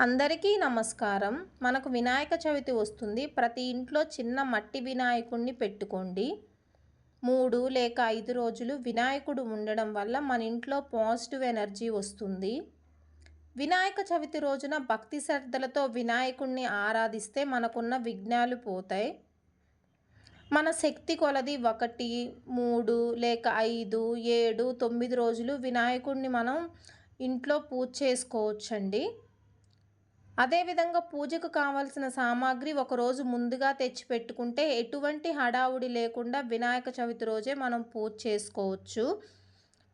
అందరికీ నమస్కారం. మనకు వినాయక చవితి వస్తుంది. ప్రతి ఇంట్లో చిన్న మట్టి వినాయకుడిని పెట్టుకోండి. మూడు లేక ఐదు రోజులు వినాయకుడు ఉండడం వల్ల మన ఇంట్లో పాజిటివ్ ఎనర్జీ వస్తుంది. వినాయక చవితి రోజున భక్తి శ్రద్ధలతో వినాయకుడిని ఆరాధిస్తే మనకున్న విఘ్నాలు పోతాయి. మన శక్తి కొలది ఒకటి మూడు లేక ఐదు ఏడు తొమ్మిది రోజులు వినాయకుడిని మనం ఇంట్లో పూజ చేసుకోవచ్చండి. అదేవిధంగా పూజకు కావలసిన సామాగ్రి ఒకరోజు ముందుగా తెచ్చిపెట్టుకుంటే ఎటువంటి హడావుడి లేకుండా వినాయక చవితి రోజే మనం పూజ చేసుకోవచ్చు.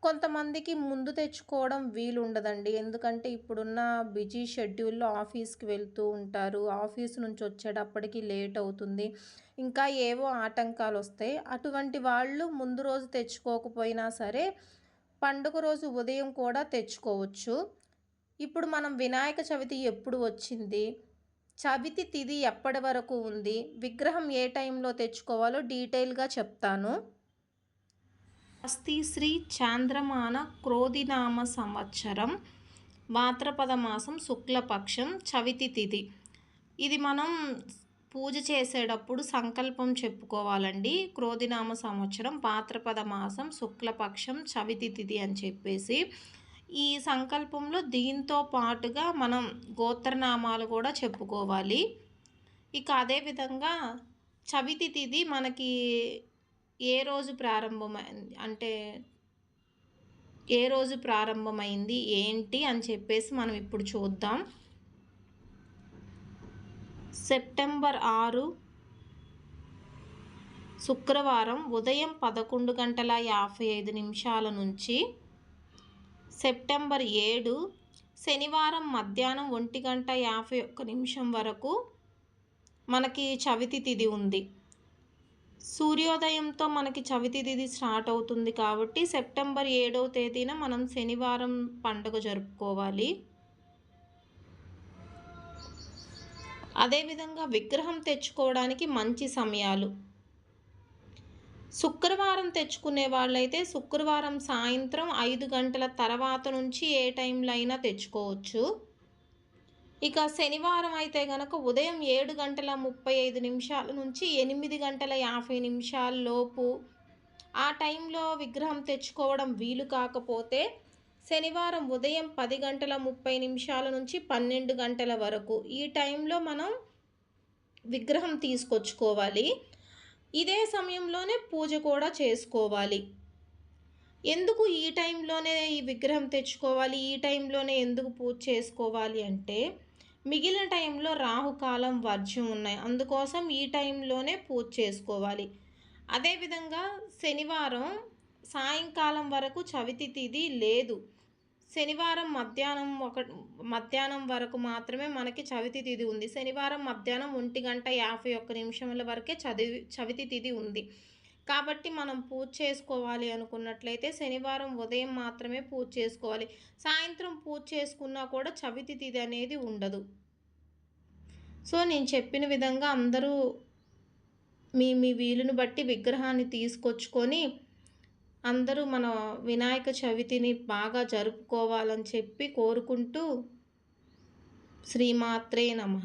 కొంతమందికి ముందు తెచ్చుకోవడం వీలు ఉండదండి ఎందుకంటే ఇప్పుడున్న బిజీ షెడ్యూల్లో ఆఫీస్కి వెళ్తూ ఉంటారు. ఆఫీస్ నుంచి వచ్చేటప్పటికి లేట్ అవుతుంది. ఇంకా ఏవో ఆటంకాలు వస్తాయి. అటువంటి వాళ్ళు ముందు రోజు తెచ్చుకోకపోయినా సరే పండుగ రోజు ఉదయం కూడా తెచ్చుకోవచ్చు. ఇప్పుడు మనం వినాయక చవితి ఎప్పుడు వచ్చింది? చవితి తిథి ఎప్పటి వరకు ఉంది? విగ్రహం ఏ టైంలో తెచ్చుకోవాలో డీటెయిల్గా చెప్తాను. అస్తి శ్రీ చాంద్రమాన క్రోధినామ సంవత్సరం భాద్రపద మాసం శుక్లపక్షం చవితి తిథి ఇది మనం పూజ చేసేటప్పుడు సంకల్పం చెప్పుకోవాలండి. క్రోధినామ సంవత్సరం భాద్రపద మాసం శుక్లపక్షం చవితి తిథి అని చెప్పేసి ఈ సంకల్పంలో దీంతో పాటుగా మనం గోత్రనామాలు కూడా చెప్పుకోవాలి. ఇక అదేవిధంగా చవితి తిథి మనకి ఏ రోజు ప్రారంభమైంది అంటే ఏ రోజు ప్రారంభమైంది ఏంటి అని చెప్పేసి మనం ఇప్పుడు చూద్దాం. సెప్టెంబర్ ఆరు శుక్రవారం ఉదయం పదకొండు గంటల యాభై ఐదు నిమిషాల నుంచి సెప్టెంబర్ ఏడు శనివారం మధ్యాహ్నం ఒంటి గంట యాభై ఒక్క నిమిషం వరకు మనకి చవితి తిథి ఉంది. సూర్యోదయంతో మనకి చవితి తిథి స్టార్ట్ అవుతుంది కాబట్టి సెప్టెంబర్ ఏడవ తేదీన మనం శనివారం పండుగ జరుపుకోవాలి. అదేవిధంగా విగ్రహం తెచ్చుకోవడానికి మంచి సమయాలు. శుక్రవారం తెచ్చుకునే వాళ్ళైతే శుక్రవారం సాయంత్రం ఐదు గంటల తర్వాత నుంచి ఏ టైంలో అయినా తెచ్చుకోవచ్చు. ఇక శనివారం అయితే కనుక ఉదయం ఏడు గంటల ముప్పై ఐదు నిమిషాల నుంచి ఎనిమిది గంటల యాభై నిమిషాల లోపు ఆ టైంలో విగ్రహం తెచ్చుకోవడం వీలు కాకపోతే శనివారం ఉదయం పది గంటల ముప్పై నిమిషాల నుంచి పన్నెండు గంటల వరకు ఈ టైంలో మనం విగ్రహం తీసుకొచ్చుకోవాలి. ఇదే సమయంలోనే పూజ కూడా చేసుకోవాలి. ఎందుకు ఈ టైంలోనే ఈ విగ్రహం తెచ్చుకోవాలి? ఈ టైంలోనే ఎందుకు పూజ చేసుకోవాలి అంటే మిగిలిన టైంలో రాహుకాలం వర్జ్యం ఉన్నాయి. అందుకోసం ఈ టైంలోనే పూజ చేసుకోవాలి. అదేవిధంగా శనివారం సాయంకాలం వరకు చవితి తిథి లేదు. శనివారం మధ్యాహ్నం ఒక మధ్యాహ్నం వరకు మాత్రమే మనకి చవితి తిథి ఉంది. శనివారం మధ్యాహ్నం ఒంటి గంట యాభై ఒక్క నిమిషముల వరకే చదివి చవితి తిథి ఉంది. కాబట్టి మనం పూజ చేసుకోవాలి అనుకున్నట్లయితే శనివారం ఉదయం మాత్రమే పూజ చేసుకోవాలి. సాయంత్రం పూజ చేసుకున్నా కూడా చవితి తిథి అనేది ఉండదు. సో నేను చెప్పిన విధంగా అందరూ మీ మీ వీలుని బట్టి విగ్రహాన్ని తీసుకొచ్చుకొని అందరూ మన వినాయక చవితిని బాగా జరుపుకోవాలని చెప్పి కోరుకుంటూ శ్రీమాత్రే నమ.